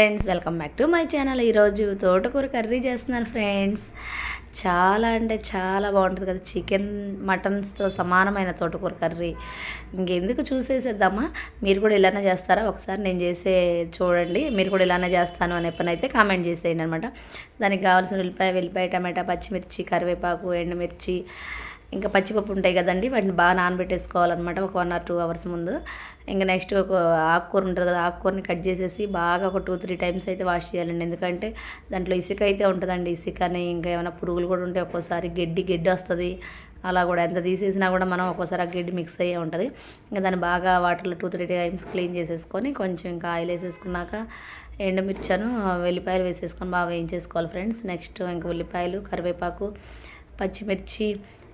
Friends welcome back to my channel ఈరోజు తోటకూర curry చేస్తున్నాను ఫ్రెండ్స్ చాలా అంటే చాలా బాగుంటుంది కదా చికెన్ మటన్స్తో సమానమైన తోటకూర కర్రీ. ఇంకెందుకు చూసేసేద్దామా? మీరు కూడా ఇలానే చేస్తారా? ఒకసారి నేను చేసే చూడండి. మీరు కూడా ఇలానే చేస్తాను అనే పని అయితే కామెంట్ చేసేయండి అనమాట దానికి కావాల్సిన ఉల్లిపాయ వెల్లిపాయ టమాటా పచ్చిమిర్చి కరివేపాకు ఎండుమిర్చి ఇంకా పచ్చిపప్పు ఉంటాయి కదండి వాటిని బాగా నానబెట్టేసుకోవాలన్నమాట ఒక వన్ ఆర్ టూ అవర్స్ ముందు. ఇంకా నెక్స్ట్ ఒక ఆకుకూర ఉంటుంది కదా ఆకుకూరని కట్ చేసేసి బాగా ఒక టూ త్రీ టైమ్స్ అయితే వాష్ చేయాలండి. ఎందుకంటే దాంట్లో ఇసుక అయితే ఉంటుందండి ఇసుకని ఇంకా ఏమైనా పురుగులు కూడా ఉంటే ఒక్కోసారి గడ్డి గడ్డి వస్తుంది. అలా కూడా ఎంత తీసేసినా కూడా మనం ఒక్కోసారి ఆ గడ్డి మిక్స్ అయ్యే ఉంటుంది. ఇంకా దాన్ని బాగా వాటర్లో టూ త్రీ టైమ్స్ క్లీన్ చేసేసుకొని కొంచెం ఇంకా ఆయిల్ వేసేసుకున్నాక ఎండుమిర్చాను వెల్లిపాయలు వేసేసుకొని బాగా వేయించేసుకోవాలి ఫ్రెండ్స్ నెక్స్ట్ ఇంకా ఉల్లిపాయలు కరివేపాకు పచ్చిమిర్చి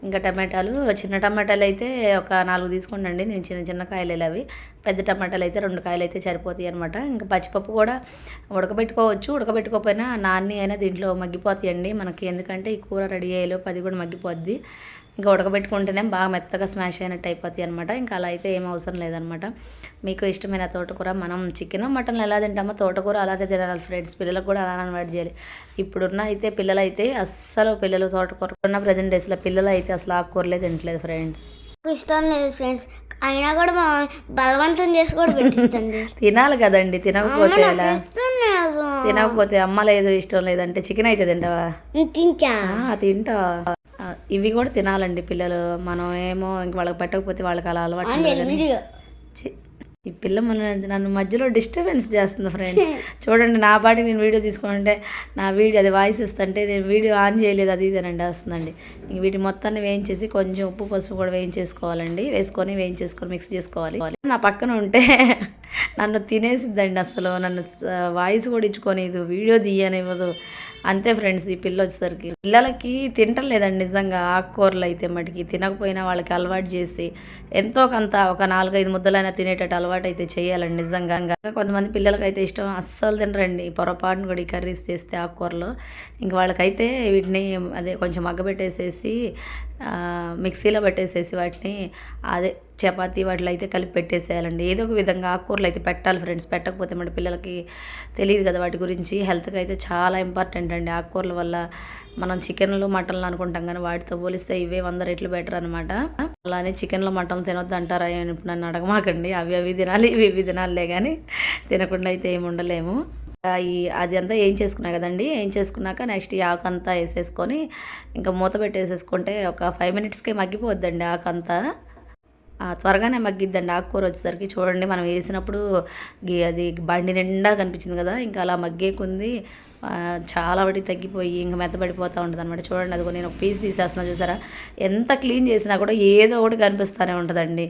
ఇంకా టమాటాలు చిన్న టమాటాలు అయితే ఒక నాలుగు తీసుకోండి నేను చిన్న చిన్న కాయలు అవి. పెద్ద టమాటాలు అయితే రెండు కాయలు అయితే సరిపోతాయి అనమాట ఇంకా పచ్చిపప్పు కూడా ఉడకబెట్టుకోవచ్చు. ఉడకబెట్టుకోకపోయినా నాన్ని అయినా దీంట్లో మగ్గిపోతాయండి మనకి. ఎందుకంటే ఈ కూర రెడీ అయ్యేలో పది కూడా మగ్గిపోద్ది. ఇంకా ఉడకబెట్టుకుంటేనే బాగా మెత్తగా స్మాష్ అయినట్టు అయిపోతాయి అనమాట ఇంకా అలా అయితే ఏం అవసరం లేదనమాట మీకు ఇష్టమైన తోటకూర మనం చికెన్ మటన్ ఎలా తింటామో తోటకూర అలాగే తినాలి ఫ్రెండ్స్. పిల్లలకు కూడా అలానే అలవాటు చేయాలి. ఇప్పుడున్న అయితే పిల్లలు అయితే అస్సలు పిల్లలు తోటకూర ఉన్న ప్రజెంట్ డేస్లో పిల్లలు అయితే అసలు ఆకుకూరలే తినట్లేదు ఫ్రెండ్స్. ఇష్టం లేదు ఫ్రెండ్స్. అయినా కూడా బలవంతం చేసి కూడా పెట్టిస్తుంది తినాలి కదండి తినకపోతే ఎలా? తినకపోతే అమ్మ లేదు ఇష్టం లేదంటే చికెన్ అయితే తింటావా? తింటా. ఆ, తింటా. ఆ, ఇవి కూడా తినాలండి పిల్లలు. మనం ఏమో ఇంక వాళ్ళకి పెట్టకపోతే వాళ్ళకి అలా అలవాటు ఈ పిల్ల మన నన్ను మధ్యలో డిస్టర్బెన్స్ చేస్తుంది ఫ్రెండ్స్ చూడండి నా పాటి నేను వీడియో తీసుకుంటే నా వీడియో అది వాయిస్ ఇస్తుంటే నేను వీడియో ఆన్ చేయలేదు అది ఇదేనండి వస్తుందండి. ఇంక వీటి మొత్తాన్ని వేయించేసి కొంచెం ఉప్పు పసుపు కూడా వేయించేసుకోవాలండి. వేసుకొని వేయించేసుకొని మిక్స్ చేసుకోవాలి. నా పక్కన ఉంటే నన్ను తినేసిద్దండి అసలు. నన్ను వాయిస్ కూడా ఇచ్చుకొని ఇది వీడియో తీయనివ్వదు. అంతే ఫ్రెండ్స్ ఈ పిల్ల వచ్చేసరికి. పిల్లలకి తింటలేదండి నిజంగా. ఆకుకూరలు అయితే మటుకి తినకపోయినా వాళ్ళకి అలవాటు చేసి ఎంతో కొంత ఒక నాలుగైదు ముద్దలైనా తినేటట్టు అలవాటు అయితే చేయాలండి నిజంగా. ఇంకా కొంతమంది పిల్లలకైతే ఇష్టం అస్సలు తినరండి. పొరపాటును కూడా ఈ కర్రీస్ చేస్తే ఆకుకూరలు. ఇంక వాళ్ళకైతే వీటిని అదే కొంచెం మగ్గబెట్టేసేసి మిక్సీలో పెట్టేసేసి వాటిని అదే చపాతీ వాటిలో అయితే కలిపి పెట్టేసేయాలండి. ఏదో ఒక విధంగా ఆకుకూరలు అయితే పెట్టాలి ఫ్రెండ్స్. పెట్టకపోతే మన పిల్లలకి తెలియదు కదా వాటి గురించి. హెల్త్కి అయితే చాలా ఇంపార్టెంట్ అండి. ఆకుకూరల వల్ల మనం చికెన్లు మటన్లు అనుకుంటాం కానీ వాటితో పోలిస్తే ఇవే వంద రెట్లు బెటర్ అనమాట అలానే చికెన్లో మటన్ తినొద్దు అంటారా అని ఇప్పుడు నన్ను అడగమాకండి. అవి అవి తినాలి ఇవి ఇవి తినాలే కానీ తినకుండా అయితే ఏమి ఉండలేము. ఈ అది అంతా ఏం చేసుకున్నా కదండి. ఏం చేసుకున్నాక నెక్స్ట్ ఈ ఆకు అంతా వేసేసుకొని ఇంకా మూత పెట్టేసేసుకుంటే ఒక ఫైవ్ మినిట్స్కే మగ్గిపోద్దండి ఆకంతా. త్వరగానే మగ్గిద్దండి. ఆకుకూర వచ్చేసరికి చూడండి మనం వేసినప్పుడు అది బండి నిండా కనిపించింది కదా ఇంకా అలా మగ్గేకుంది. చాలా వాటి తగ్గిపోయి ఇంకా మెత్తబడిపోతూ ఉంటుంది అనమాట చూడండి అది నేను ఒక పీస్ తీసేస్తున్నా చూసారా? ఎంత క్లీన్ చేసినా కూడా ఏదో ఒకటి కనిపిస్తూనే ఉంటుందండి.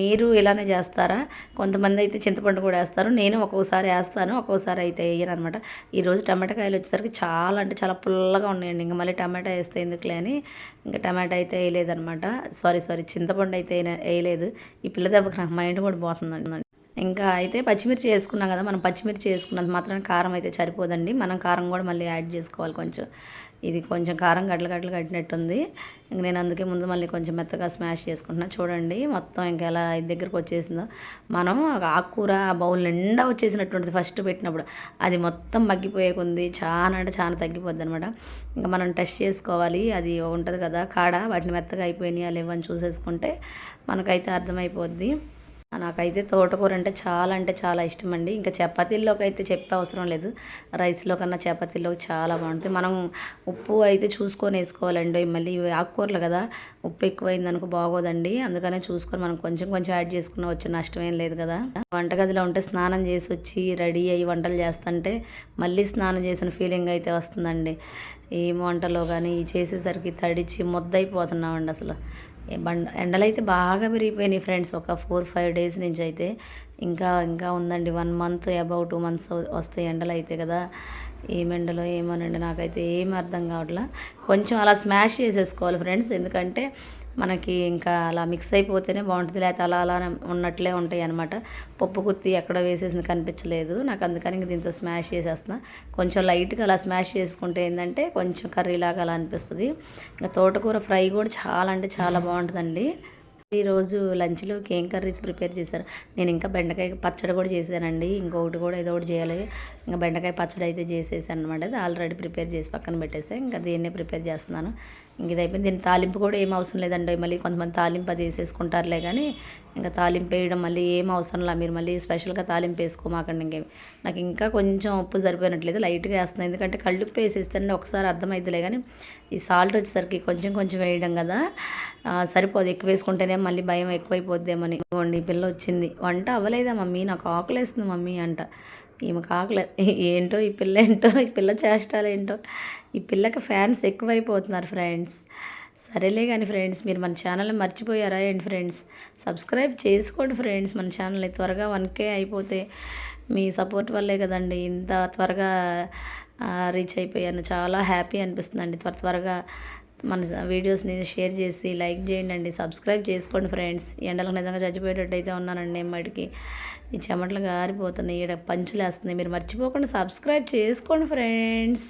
మీరు ఇలానే చేస్తారా? కొంతమంది అయితే చింతపండు కూడా వేస్తారు. నేను ఒక్కొక్కసారి వేస్తాను ఒక్కొక్కసారి అయితే వేయను అనమాట ఈరోజు టమాటాకాయలు వచ్చేసరికి చాలా అంటే చాలా పుల్లగా ఉన్నాయండి. ఇంకా మళ్ళీ టమాటా వేస్తే ఎందుకులే అని ఇంకా టమాటా అయితే వేయలేదనమాట సారీ సారీ చింతపండు అయితే వేయలేదు. ఈ పిల్ల దెబ్బకి నాకు మైండ్ కూడా పోతుందండి. ఇంకా అయితే పచ్చిమిర్చి వేసుకున్నాం కదా మనం పచ్చిమిర్చి వేసుకున్నంత మాత్రం కారం అయితే సరిపోదండి. మనం కారం కూడా మళ్ళీ యాడ్ చేసుకోవాలి కొంచెం. ఇది కొంచెం కారం గడ్డలు గడ్డలు కట్టినట్టుంది. ఇంక నేను అందుకే ముందు మళ్ళీ కొంచెం మెత్తగా స్మాష్ చేసుకుంటున్నా. చూడండి మొత్తం ఇంకా ఎలా ఇది దగ్గరకు వచ్చేసిందో. మనం ఆకుకూర ఆ బౌల్ నిండా వచ్చేసినట్టుంటుంది ఫస్ట్ పెట్టినప్పుడు. అది మొత్తం మగ్గిపోయేకుంది. చాలా అంటే చాలా తగ్గిపోద్ది అనమాట ఇంకా మనం టెస్ట్ చేసుకోవాలి. అది ఉంటుంది కదా కాడ. వాటిని మెత్తగా అయిపోయినాయా లేవని చూసేసుకుంటే మనకైతే అర్థమైపోద్ది. నాకైతే తోటకూర అంటే చాలా అంటే చాలా ఇష్టం అండి ఇంకా చపాతీల్లోకి అయితే చెప్పే అవసరం లేదు. రైస్లో కన్నా చపాతీల్లోకి చాలా బాగుంటుంది. మనం ఉప్పు అయితే చూసుకొని వేసుకోవాలండి. మళ్ళీ ఇవి ఆకుకూరలు కదా ఉప్పు ఎక్కువైంది అనుకో బాగోదండి. అందుకనే చూసుకొని మనం కొంచెం కొంచెం యాడ్ చేసుకున్న వచ్చే నష్టం ఏం లేదు కదా. వంటగదిలో ఉంటే స్నానం చేసి వచ్చి రెడీ అయ్యి వంటలు చేస్తుంటే మళ్ళీ స్నానం చేసిన ఫీలింగ్ అయితే వస్తుందండి. ఈ వంటలో కానీ చేసేసరికి తడిచి ముద్దయిపోతున్నామండి అసలు. బండ బండ ఎండలైతే బాగా పెరిగిపోయినాయి ఫ్రెండ్స్. ఒక ఫోర్ ఫైవ్ డేస్ నుంచి అయితే ఇంకా ఇంకా ఉందండి. One month about two months వస్తాయి ఎండలు అయితే కదా. ఏమెండలో ఏమోనండి నాకైతే ఏం అర్థం కావట్లా. కొంచెం అలా స్మాష్ చేసేసుకోవాలి ఫ్రెండ్స్ ఎందుకంటే మనకి ఇంకా అలా మిక్స్ అయిపోతేనే బాగుంటుంది. లేకపోతే అలా అలా ఉన్నట్లే ఉంటాయి అనమాట పప్పు గుత్తి ఎక్కడ వేసేసింది కనిపించలేదు. నాకు అందుకని ఇంక దీంతో స్మాష్ చేసేస్తున్నా. కొంచెం లైట్గా అలా స్మాష్ చేసుకుంటే ఏంటంటే కొంచెం కర్రీ లాగా అలా అనిపిస్తుంది. ఇంకా తోటకూర ఫ్రై కూడా చాలా అంటే చాలా బాగుంటుందండి. ఈరోజు లంచ్లోకి ఏం కర్రీస్ ప్రిపేర్ చేశారు? నేను ఇంకా బెండకాయ పచ్చడి కూడా చేశానండి. ఇంకొకటి కూడా ఏదో ఒకటి చేయాలి. ఇంకా బెండకాయ పచ్చడి అయితే చేసేసాను అనమాట అది ఆల్రెడీ ప్రిపేర్ చేసి పక్కన పెట్టేసా. ఇంకా దీన్నే ప్రిపేర్ చేస్తున్నాను. ఇది అయిపోయింది. దీని తాలింపు కూడా ఏం అవసరం లేదండి. మళ్ళీ కొంతమంది తాలింపు అది వేసేసుకుంటారులే కానీ ఇంకా తాలింపు వేయడం మళ్ళీ ఏం అవసరం లేదు మీరు మళ్ళీ స్పెషల్గా తాలింపు వేసుకోమాకండి ఇంకేమి నాకు ఇంకా కొంచెం ఉప్పు సరిపోయినట్లేదు లైట్గా వేస్తున్నాను. ఎందుకంటే కళ్ళుప్పు వేసేస్తే ఒకసారి అర్థమైద్దిలే కానీ ఈ సాల్ట్ వచ్చేసరికి కొంచెం కొంచెం వేయడం కదా సరిపోదు. ఎక్కువ వేసుకుంటేనే మళ్ళీ భయం ఎక్కువైపోద్దేమని ఇవ్వండి పిల్ల వచ్చింది. వంట అవ్వలేదా మమ్మీ? నాకు ఆకలేస్తుంది మమ్మీ అంట. ఈమెకు ఆకలే ఏంటో ఈ పిల్ల ఏంటో ఈ పిల్ల చేష్టాలు ఏంటో. ఈ పిల్లకి ఫ్యాన్స్ ఎక్కువైపోతున్నారు ఫ్రెండ్స్. సరేలే కానీ ఫ్రెండ్స్ మీరు మన ఛానల్ని మర్చిపోయారా ఏంటి ఫ్రెండ్స్? సబ్స్క్రైబ్ చేసుకోండి ఫ్రెండ్స్ మన ఛానల్ని. త్వరగా వన్కే అయిపోతే మీ సపోర్ట్ వల్లే కదండి. ఇంత త్వరగా రీచ్ అయిపోయాను. చాలా హ్యాపీ అనిపిస్తుందండి. త్వర త్వరగా మన వీడియోస్ని షేర్ చేసి లైక్ చేయండి సబ్స్క్రైబ్ చేసుకోండి ఫ్రెండ్స్. ఎండలకు నిజంగా చచ్చిపోయేటట్టు అయితే ఉన్నానండి మటుకి ఈ చెమటలు గారిపోతున్నాయి. ఈడ పంచులేస్తున్నాయి మీరు మర్చిపోకుండా సబ్స్క్రైబ్ చేసుకోండి ఫ్రెండ్స్.